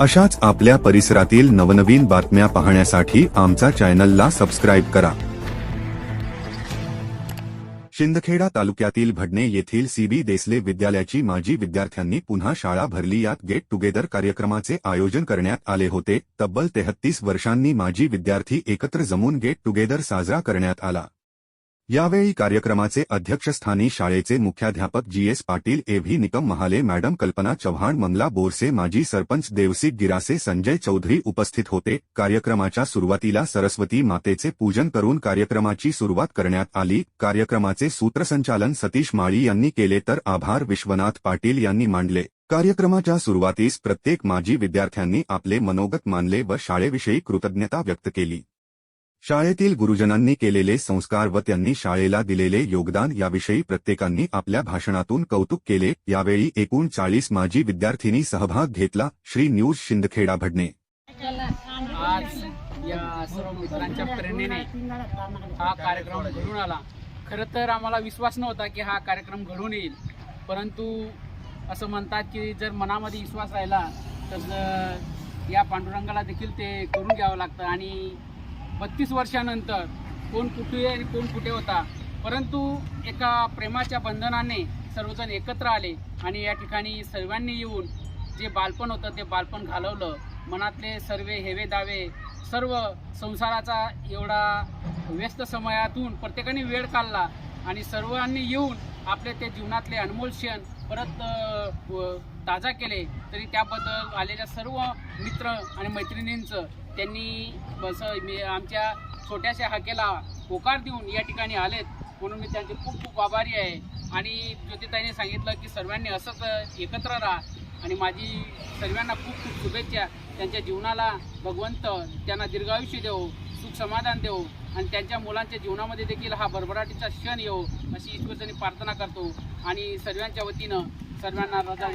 अशाच आपल्या परिसरातील नवनवीन बातम्या पाहण्यासाठी आमचा चॅनलला सबस्क्राईब करा. शिंदखेडा तालुक्यातील भडणे येथील सीबी देसले विद्यालयाची माजी विद्यार्थ्यांनी पुन्हा शाळा भरली. यात गेट टुगेदर कार्यक्रमाचे आयोजन करण्यात आले होते. तब्बल तेहत्तीस वर्षांनी माजी विद्यार्थी एकत्र जमून गेट टुगेदर साजरा करण्यात आला. यावेळी कार्यक्रमाचे अध्यक्षस्थानी शाळेचे मुख्याध्यापक G S Patil AV Nikam Mahale madam Kalpana Chavan Mangala Borse माजी सरपंच देवसी गिरासे संजय चौधरी उपस्थित होते. कार्यक्रमाच्या सुरुवातीला सरस्वती मातेचे पूजन करून कार्यक्रमाची सुरुवात करण्यात आली. कार्यक्रमाचे सूत्रसंचालन सतीश माळी यांनी केले तर आभार विश्वनाथ पाटील यांनी मांडले. कार्यक्रमाच्या सुरुवातीस प्रत्येक माजी विद्यार्थ्यांनी आपले मनोगत मानले व शाळेविषयी कृतज्ञता व्यक्त केली. शाळेतील गुरुजनांनी केलेले संस्कार व त्यांनी शाळेला दिलेले योगदान याविषयी प्रत्येकांनी आपल्या भाषणातून कौतुक केले. यावेळी एकूण चाळीस माजी विद्यार्थिनी सहभाग घेतला. श्री न्यूज शिंदखेडा भडणे. आज या सर्व मित्रांच्या प्रेरणेने हा कार्यक्रम घडून आला. खरं तर आम्हाला विश्वास नव्हता की हा कार्यक्रम घडून येईल. परंतु असं म्हणतात की जर मनामध्ये विश्वास राहिला तर या पांडुरंगाला देखील ते करून घ्यावं लागतं आणि बत्तीस वर्षानंतर कोण कुठे आणि कोण कुठे होता. परंतु एका प्रेमाच्या बंधनाने सर्वजण एकत्र आले आणि या ठिकाणी सर्वांनी येऊन जे बालपण होतं ते बालपण घालवलं. मनातले सर्व हेवे दावे सर्व संसाराचा एवढा व्यस्त समयातून प्रत्येकाने वेळ काढला आणि सर्वांनी येऊन आपले ते जीवनातले अनमोल क्षण परत ताजा केले तरी त्याबद्दल आलेल्या सर्व मित्र आणि मैत्रिणींचं त्यांनी बस मी आमच्या छोट्याशा हाकेला होकार देऊन या ठिकाणी आलेत. म्हणून मी त्यांचे खूप खूप आभारी आहे. आणि ज्योतिताईने सांगितलं की सर्वांनी असंच एकत्र राहा. आणि माझी सर्वांना खूप खूप शुभेच्छा. त्यांच्या जीवनाला भगवंत त्यांना दीर्घायुष्य देवो सुख समाधान देऊ आणि त्यांच्या मुलांच्या जीवनामध्ये देखील हा भरभराटीचा क्षण येऊ अशी ईश्वरचनी प्रार्थना करतो. आणि सर्वांच्या वतीनं सर्वांना रजा